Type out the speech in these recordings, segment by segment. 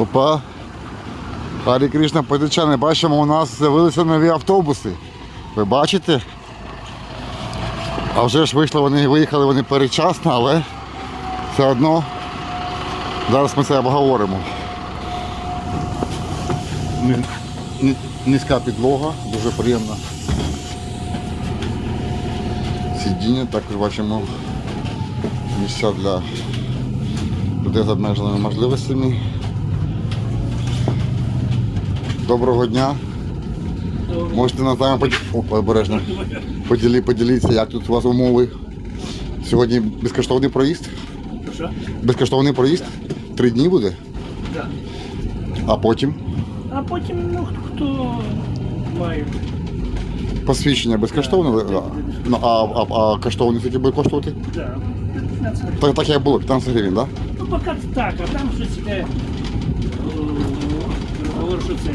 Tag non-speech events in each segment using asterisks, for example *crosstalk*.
Опа. Харі Кришна Петичани, бачимо, у нас з'явилися нові автобуси. Ви бачите? А вже ж вийшли вони, виїхали вони передчасно, але все одно зараз ми це обговоримо. Низька підлога, дуже приємна. Сидіння, також бачимо місця для людей з обмеженими можливостями. Доброго дня. Можете нас нами поділ... О, обережно. Поділі, поділіться, як тут у вас умови. Сьогодні безкоштовний проїзд. Що? Безкоштовний проїзд. Три дні буде, Да. а потім А потім, ну, хто має. Посвідчення безкоштовне. Так, так, Ну, а, а, а коштовний скільки буде коштувати? Да. 15 Так, так як було, 15 гривень, так? Да? Ну, поки так, а там щось іде. Говорю, що це.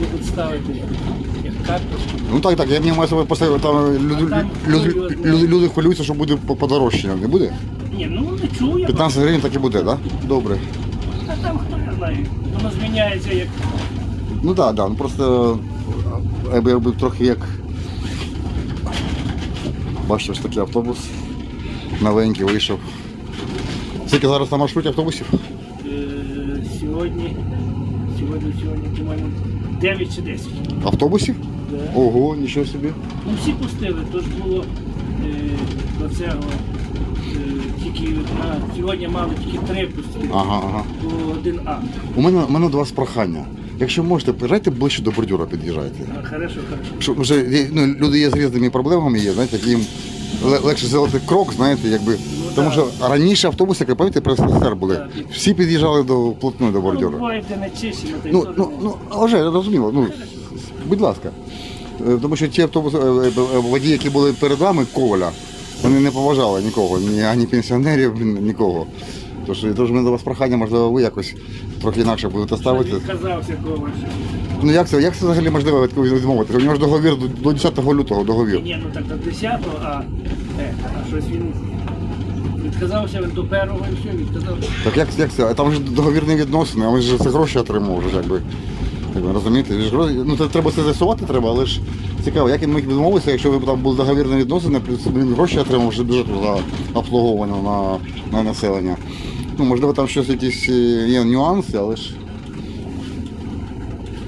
Будуть ставити як карточку. Ну так, так, я мені маю себе поставити, там люди, там люди, його люди, люди хвилюються, що буде по- подорожчання, не буде? Ні, ну не чую. 15 гривень так і буде, так? Да? Добре. А там хто я знаю. Воно зміняється як. Ну так, да, ну просто е, якби, якби трохи як. Бачите, ось такий автобус. Новенький вийшов. Скільки зараз на маршруті автобусів? Е, сьогодні. Сьогодні, сьогодні, по-моєму, 9 чи 10. Автобусів? Да. Ого, нічого собі. Ну всі пустили, тож було е, до цього е, тільки на сьогодні мали тільки три пустили. Ага, ага. Було один А. У мене, у мене до вас прохання. Якщо можете, приїжджайте ближче до бордюра, під'їжджайте. Хорошо, хорошо. Щоб вже є- ну, люди є з різними проблемами, є, знаєте, їм ле- легше зробити крок, знаєте, якби. Тому що раніше автобуси, як ви пам'ятаєте, про СССР були. Всі під'їжджали до плотної до Ну, бордюра. буває, де не чищено, то й Ну, ну, одно. ну, вже розуміло, ну, будь ласка. Е, Тому що ті автобуси, е, е, е, водії, які були перед вами, Коваля, вони не поважали нікого, ні ані пенсіонерів, ні- нікого. Тож, тож мене до вас прохання, можливо, ви якось трохи інакше будете ставити. Відказався коваль. Ну як це, як це взагалі можливо від когось відмовити? У нього ж договір до, до 10 лютого договір. Ні, ну так до 10-го, а, е, а щось він відказався він до першого і все, відказався. Так як, як це? А там ж договірні відносини, а він ж за гроші отримав вже, якби. якби розумієте? Ж Ну, це треба це з'ясувати треба, але ж цікаво, як він міг відмовитися, якщо ви там були договірні відносини, плюс він гроші отримав вже бюджету за обслуговування на, на населення. Ну, можливо, там щось якісь е, є нюанси, але ж.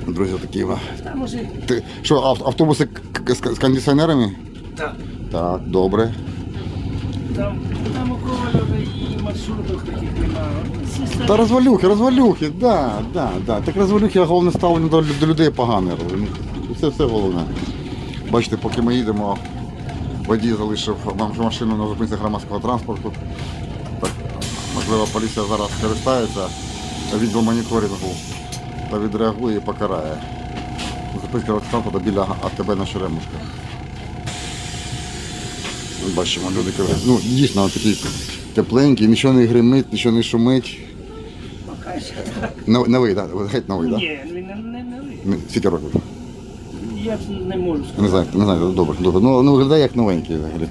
Друзі, такі. Там може, Ти, що, ав- автобуси з, з кондиціонерами? так, Так, добре. там, там у коваля і маршруток таких немає. Та розвалюхи, розвалюхи, да, да, да. Так розвалюхи, а головне ставлення до, до людей погане. Це все головне. Бачите, поки ми їдемо, водій залишив нам машину на зупинці громадського транспорту. Можливо, поліція зараз скористається відеомоніторингу та відреагує і покарає. Зупинка транспорту біля АТБ на Черемушках. Бачимо, люди кажуть, ну дійсно такі тепленькі, нічого не гримить, нічого не шумить. Новий, так? Геть новий, так? Ні, він не, не, Скільки років? я не можу Не знаю, не знаю, добре, добре. Ну, ну виглядає як новенький взагалі.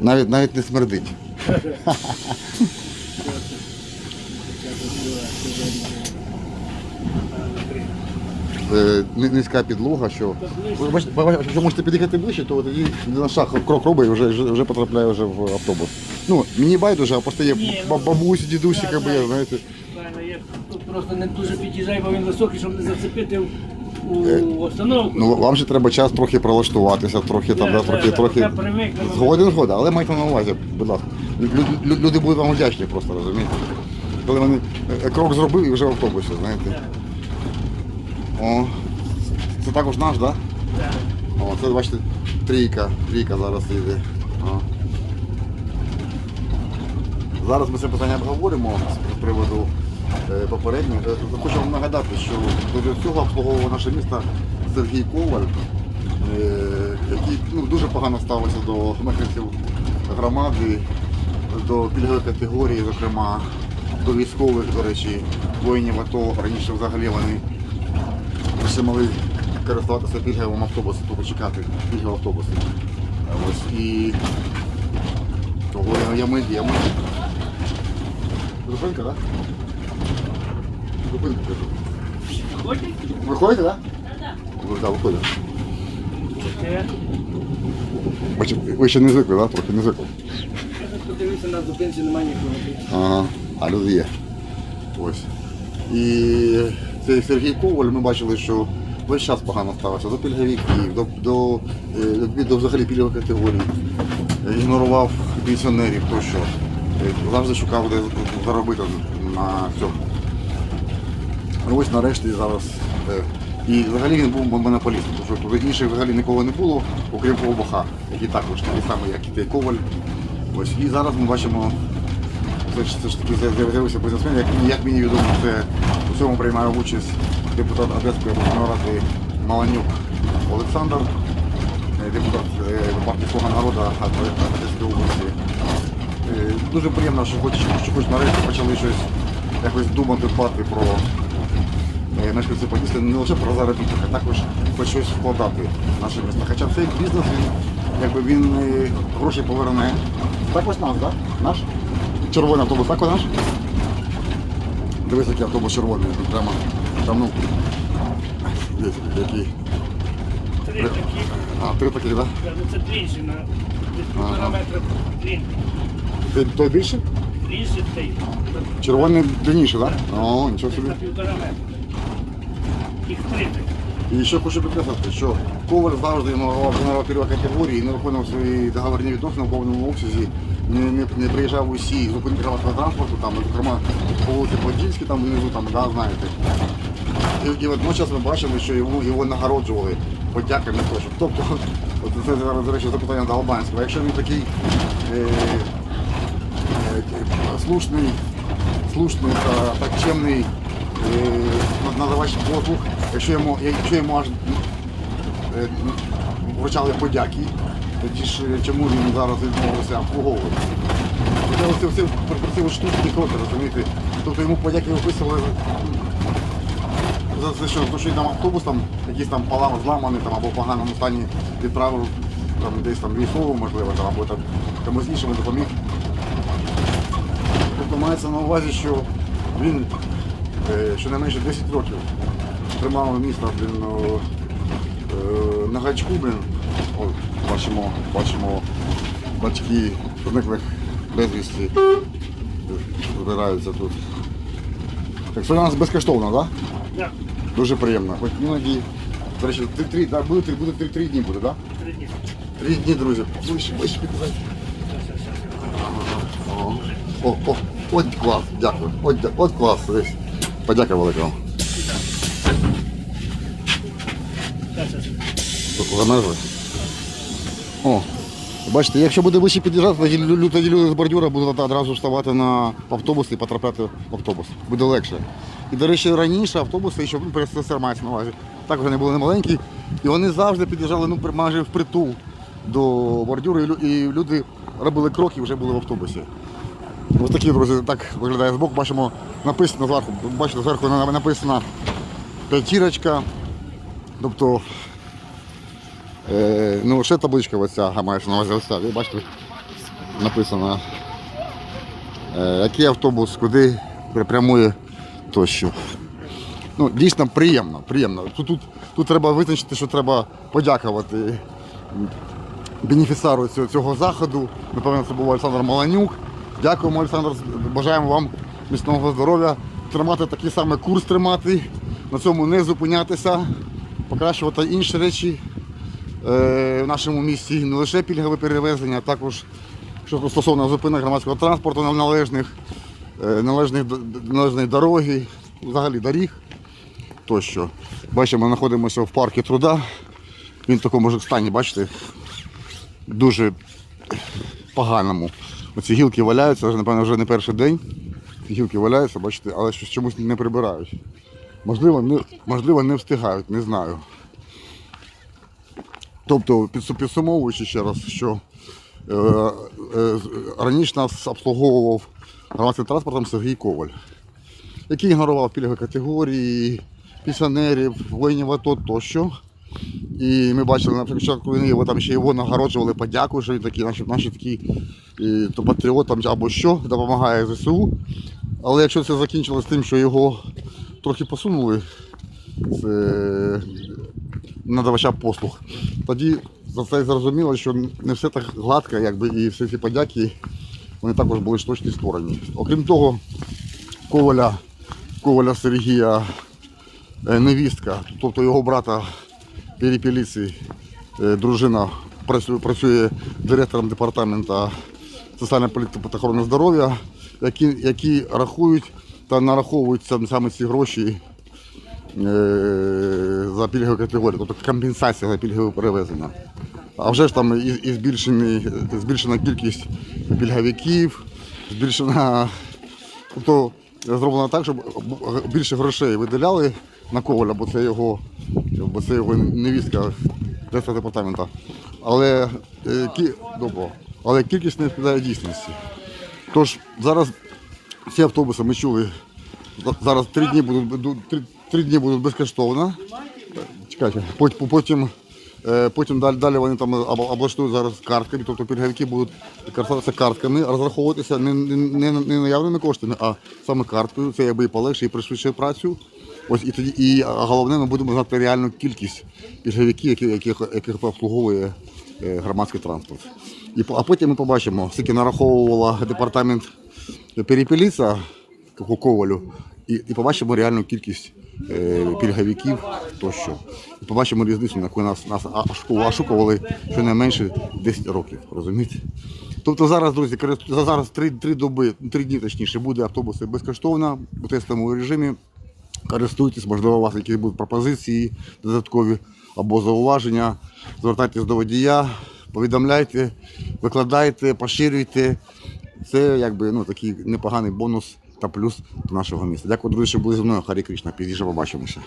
Навіть навіть не смердить. *laughs* Е, ни- Низька підлога, що. Ви бачите, Якщо можете під'їхати ближче, то тоді на шаг крок робить і вже, вже, вже потрапляє вже в автобус. Ну, мені байдуже, а просто є Ні, ба- ну, бабусі, дідусі, да, якби, да. знаєте. Правильно, я тут просто не дуже під'їжджаю, бо він високий, щоб не зацепити у Е, установку. Ну, вам ще треба час трохи прилаштуватися, трохи там, Да, да, трохи, да, трохи. поки привикнемо. Згоден, згоден, але майте на увазі, будь ласка. Лю- лю- Люди будуть вам вдячні просто, розумієте? Коли вони е, крок зробив і вже в автобусі, знаєте. О, це також наш, так? Да? О, це бачите, трійка, трійка зараз йде. О. Зараз ми це питання обговоримо з приводу е, попереднього. Е, Хочу вам нагадати, що до цього обслуговував наше місто Сергій Коваль, який ну, дуже погано ставився до мешканців громади, до пільгової категорії, зокрема, до військових, до речі, воїнів АТО. Раніше взагалі вони ще могли користуватися пільговим автобусом, тобто чекати пільгові автобуси. Ось, і Ну, я ми, я ми. Зупинка, так? Зупинка, кажу. Виходите, так? Так, виходите. Ви ще не звикли, так? Трохи не звикли. Подивися на зупинці, немає нікого. Ага, а люди є. Ось. І цей Сергій Коваль, ми бачили, що весь час погано ставився до пільговиків, до, до, е, до, до взагалі пільгових категорій, ігнорував пенсіонерів тощо. Е, Завжди шукав, де заробити на цьому. Ось нарешті зараз. е, І взагалі він був монополістом, тому що тут інших взагалі нікого не було, окрім Ковбаха, який також такий самий, як і Коваль. Ось. І зараз ми бачимо це ж, це ж таки з'явився бізнесмен, як, як мені відомо, це у цьому приймає участь депутат Одеської обласної ради Маланюк Олександр, е, депутат е, партії Слуга народу Одеської області. Е, Дуже приємно, що хоч, що хоч нарешті почали щось якось думати, дбати про е, мешканців не лише про заробіток, а також хоч щось вкладати в наше місто. Хоча цей бізнес, він, якби він гроші поверне. Так ось наш, так? Наш? Червоний автобус, так наш? Дивись, який автобус червоний, тут прямо там, ну, дивись, який. Три такі. А, три такі, так? Ну це длинший на десь півтора метра длин. Ти той більше? Длинший цей. Червоний длинніший, так? О, нічого собі. на півтора метра. Їх три такі. І ще хочу підкреслити, що Коваль завжди генерал первої категорії і не виконував свої договірні відносини в повному обсязі, не, не, не приїжджав усі зупинки громадського транспорту, там, зокрема по вулиці Подільській, там внизу, там, да, знаєте. І, і водночас ми бачили, що його, його нагороджували подяками тощо. Тобто, от це зараз, до речі, запитання до Албанського. Якщо він такий е, е, слушний, слушний та так чемний е, надавач послуг, якщо йому, якщо йому аж е, вручали подяки, тоді ж е, чому він зараз відмовився обслуговувати? Це всі просили штучні кроки, розумієте? Тобто йому подяки виписували за це, що, що там автобус там якийсь там палав зламаний там, або в поганому стані відправив там, десь там військову, можливо, там, або там комусь іншому допоміг. Тобто мається на увазі, що він е, щонайменше 10 років тримав місто блін, ну, е, на гачку, блін. От, бачимо, бачимо батьки зниклих безвісті збираються тут. Так що у нас безкоштовно, так? Да? Так, Дуже приємно. Хоч іноді, до речі, три, три, да, буде, три, буде три, три дні буде, так? Да? три дні. Три дні, друзі. Ближче, ближче підказати. О, о, о, от клас, дякую. От, от клас, десь. Подяка велика вам. Щас. О, бачите, якщо буде вище під'їжджати, тоді, лю- люди з бордюра будуть одразу вставати на автобус і потрапляти в автобус. Буде легше. І, до речі, раніше автобуси, що ну, СССР мається на увазі, так були не маленькі, і вони завжди під'їжджали ну, майже впритул до бордюру, і люди робили кроки і вже були в автобусі. Ось такі, друзі, так виглядає збоку. Бачимо, написано зверху, бачите, зверху на- написано п'ятірочка. Тобто Е, ну, ще табличка оця, маєш на увазі оця, бачите, написано, е, який автобус, куди пря- прямує тощо. Ну, дійсно приємно, приємно. Тут, тут, тут треба визначити, що треба подякувати м, бенефіціару цього, цього заходу. Напевно, це був Олександр Маланюк. Дякуємо, Олександр. Бажаємо вам міцного здоров'я, тримати такий самий курс тримати, на цьому не зупинятися, покращувати інші речі е, в нашому місті не лише пільгове перевезення, а також що стосовно зупинок громадського транспорту на належних, е, належних, належної дороги, взагалі доріг тощо. Бачимо, ми знаходимося в парку труда. Він в такому ж стані, бачите, дуже поганому. Оці гілки валяються, напевно, вже не перший день. Ці гілки валяються, бачите, але щось чомусь не прибирають. Можливо, не, можливо, не встигають, не знаю. Тобто, підсумовуючи ще раз, що е, е, раніше нас обслуговував громадським транспортом Сергій Коваль, який ігнорував пільгові категорії, пенсіонерів, воїнів АТО тощо. І ми бачили на початку війни, його там ще його нагороджували, подякую, що він такий, наші, наші такі е, то патріот там, або що, допомагає ЗСУ. Але якщо це закінчилось тим, що його трохи посунули з е, надавача послуг, тоді за це зрозуміло, що не все так гладко, якби, і всі ці подяки вони також були штучні створені. Окрім того, Коваля, Коваля Сергія е, невістка, тобто його брата Перепеліці, е, дружина працює, працює директором департаменту соціальної політики та охорони здоров'я, які, які рахують та нараховують саме ці гроші е, за пільгові категорії, тобто компенсація за пільгове перевезення. А вже ж там і, і збільшені, збільшена кількість пільговиків, збільшена. Тобто зроблено так, щоб більше грошей виділяли на Коваля, бо це його, бо це його невістка директора департаменту. Але, е, кі... Але кількість не відповідає дійсності. Тож зараз ці автобуси ми чули. Зараз три дні будуть три, три дні будуть безкоштовно. Чекайте, пот- потім, е, потім далі, далі вони там облаштують зараз картками, тобто пільговики будуть користуватися картками, розраховуватися не, не, не, не наявними коштами, а саме карткою. Це якби і полегшує, і пришвидшує працю. Ось і тоді, і головне, ми будемо знати реальну кількість пільговиків, які, яких, яких обслуговує е, громадський транспорт. І, а потім ми побачимо, скільки нараховувала департамент перепеліця таку ковалю, і, і побачимо реальну кількість е, пільговиків тощо. І побачимо різницю, на яку нас, нас ошукували щонайменше 10 років. Розумієте? Тобто зараз, друзі, зараз три, три доби, три дні точніше, буде автобуси безкоштовно у тестовому режимі. Користуйтесь, можливо, у вас якісь будуть пропозиції додаткові або зауваження. Звертайтесь до водія, повідомляйте, викладайте, поширюйте. Це якби ну, такий непоганий бонус та плюс до нашого міста. Дякую, друзі, що були зі мною. Харі Кришна. Пізніше побачимося.